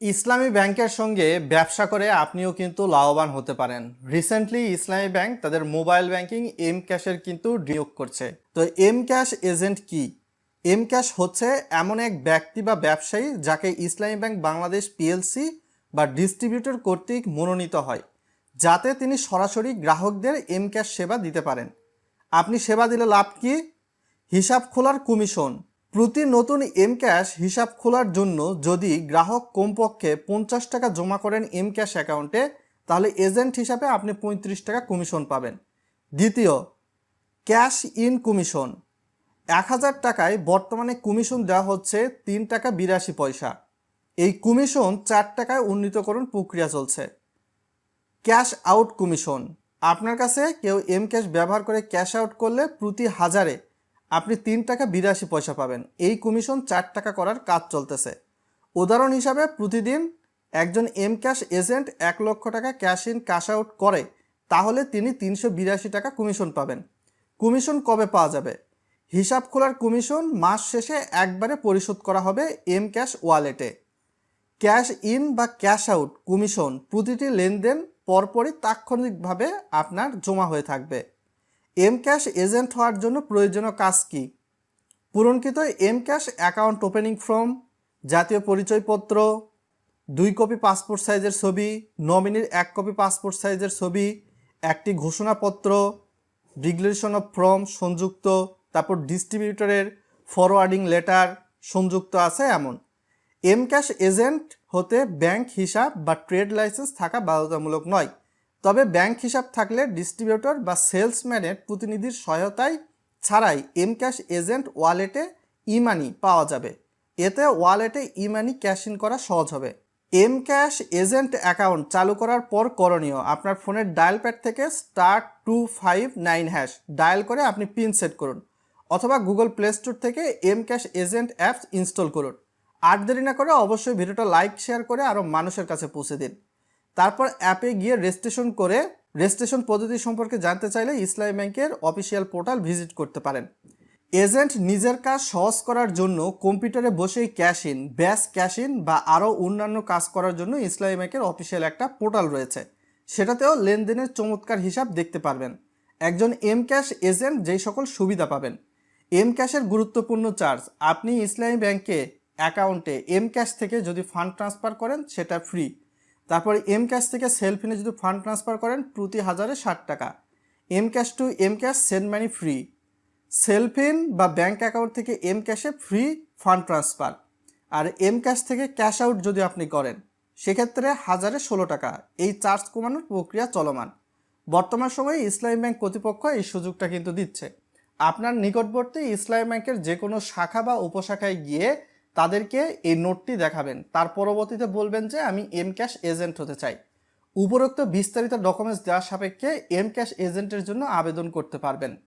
ইসলামী ব্যাংকের সঙ্গে ব্যবসা করে আপনিও কিন্তু লাভবান হতে পারেন। রিসেন্টলি ইসলামী ব্যাংক তাদের মোবাইল ব্যাংকিং এম ক্যাশের কিন্তু নিয়োগ করছে। তো এম ক্যাশ এজেন্ট কি? এম ক্যাশ হচ্ছে এমন এক ব্যক্তি বা ব্যবসায়ী যাকে ইসলামী ব্যাংক বাংলাদেশ পিএলসি বা ডিস্ট্রিবিউটর কর্তৃক মনোনীত হয়, যাতে তিনি সরাসরি গ্রাহকদের এম ক্যাশ সেবা দিতে পারেন। আপনি সেবা দিলে লাভ কি? হিসাব খোলার কমিশন। প্রতি নতুন এম ক্যাশ হিসাব খোলার জন্য যদি গ্রাহক কমপক্ষে পঞ্চাশ টাকা জমা করেন এম ক্যাশ অ্যাকাউন্টে, তাহলে এজেন্ট হিসাবে আপনি পঁয়ত্রিশ টাকা কমিশন পাবেন। দ্বিতীয়, ক্যাশ ইন কমিশন। এক হাজার টাকায় বর্তমানে কমিশন দেওয়া হচ্ছে তিন টাকা বিরাশি পয়সা। এই কমিশন চার টাকায় উন্নীতকরণ প্রক্রিয়া চলছে। Cash out commission. আপনার কাছে কেউ এম ক্যাশ ব্যবহার করে ক্যাশ আউট করলে প্রতি হাজারে আপনি তিন টাকা বিরাশি পয়সা পাবেন। এই কমিশন চার টাকা করার কাজ চলতেছে। উদাহরণ হিসাবে প্রতিদিন একজন এম ক্যাশ এজেন্ট এক লক্ষ টাকা ক্যাশ ইন, ক্যাশ আউট করে, তাহলে তিনি তিনশো বিরাশি টাকা কমিশন পাবেন। কমিশন কবে পাওয়া যাবে? হিসাব খোলার কমিশন মাস শেষে একবারে পরিশোধ করা হবে এম ক্যাশ ওয়ালেটে। ক্যাশ ইন বা ক্যাশ আউট কমিশন প্রতিটি লেনদেন পরপরই তাৎক্ষণিকভাবে আপনার জমা হয়ে থাকবে। এম ক্যাশ এজেন্ট হওয়ার জন্য প্রয়োজনীয় কাজ কি? পূরণকৃত M cash account opening form জাতীয় পরিচয়পত্র, দুই কপি পাসপোর্ট সাইজের ছবি নমিনির এক কপি পাসপোর্ট সাইজের ছবি, একটি ঘোষণাপত্র ডিক্লারেশন অফ ফর্ম সংযুক্ত, তারপর ডিস্ট্রিবিউটরের ফরওয়ার্ডিং লেটার সংযুক্ত আছে এমন। এম ক্যাশ এজেন্ট হতে ব্যাংক হিসাব বা ট্রেড লাইসেন্স থাকা বাধ্যতামূলক নয়। তবে ব্যাংক হিসাব থাকলে ডিস্ট্রিবিউটর বা সেলসম্যানের প্রতিনিধির সহায়তায় ছাড়াই এম ক্যাশ এজেন্ট ওয়ালেটে ই মানি পাওয়া যাবে। এতে ওয়ালেটে ই মানি ক্যাশ ইন করা সহজ হবে। এম ক্যাশ এজেন্ট অ্যাকাউন্ট চালু করার পর করণীয়। আপনার ফোনের ডায়াল প্যাড থেকে star two five nine hash dial করে আপনি পিন সেট করুন অথবা গুগল প্লে স্টোর থেকে M cash agent apps install করুন। আর দেরি না করে অবশ্যই ভিডিওটা লাইক, শেয়ার করে আরও মানুষের কাছে পৌঁছে দিন। তারপর অ্যাপে গিয়ে রেজিস্ট্রেশন করে রেজিস্ট্রেশন পদ্ধতি সম্পর্কে জানতে চাইলে ইসলামী ব্যাংকের অফিসিয়াল পোর্টাল ভিজিট করতে পারেন। এজেন্ট নিজের কাজ সহজ করার জন্য কম্পিউটারে বসেই ক্যাশ ইন ব্যাস ক্যাশ ইন বা আরও অন্যান্য কাজ করার জন্য ইসলামী ব্যাংকের অফিসিয়াল একটা পোর্টাল রয়েছে। সেটাতেও লেনদেনের চমৎকার হিসাব দেখতে পারবেন। একজন এম ক্যাশ এজেন্ট যেই সকল সুবিধা পাবেন। এম ক্যাশের গুরুত্বপূর্ণ চার্জ আপনি ইসলামী ব্যাংকে অ্যাকাউন্টে এম ক্যাশ থেকে যদি ফান্ড ট্রান্সফার করেন, সেটা ফ্রি তারপর এম ক্যাশ থেকে সেলফিনে যদি ফান্ড ট্রান্সফার করেন, প্রতি হাজারে ষাট টাকা। M cash to M cash send money free Cellfin বা ব্যাঙ্ক অ্যাকাউন্ট থেকে এম ক্যাশে ফ্রি ফান্ড ট্রান্সফার আর এম ক্যাশ থেকে ক্যাশ আউট যদি আপনি করেন, সেক্ষেত্রে হাজারে ষোলো টাকা। এই চার্জ কমানোর প্রক্রিয়া চলমান। বর্তমান সময়ে ইসলামী ব্যাংক কর্তৃপক্ষ এই সুযোগটা কিন্তু দিচ্ছে। আপনার নিকটবর্তী ইসলামী ব্যাংকের যে কোনো শাখা বা উপশাখায় গিয়ে তাদেরকে এই নোটটি দেখাবেন। তার পরবর্তীতে বলবেন যে, আমি এম ক্যাশ এজেন্ট হতে চাই। উপরোক্ত বিস্তারিত ডকুমেন্টস দেওয়ার সাপেক্ষে এম ক্যাশ এজেন্টের জন্য আবেদন করতে পারবেন।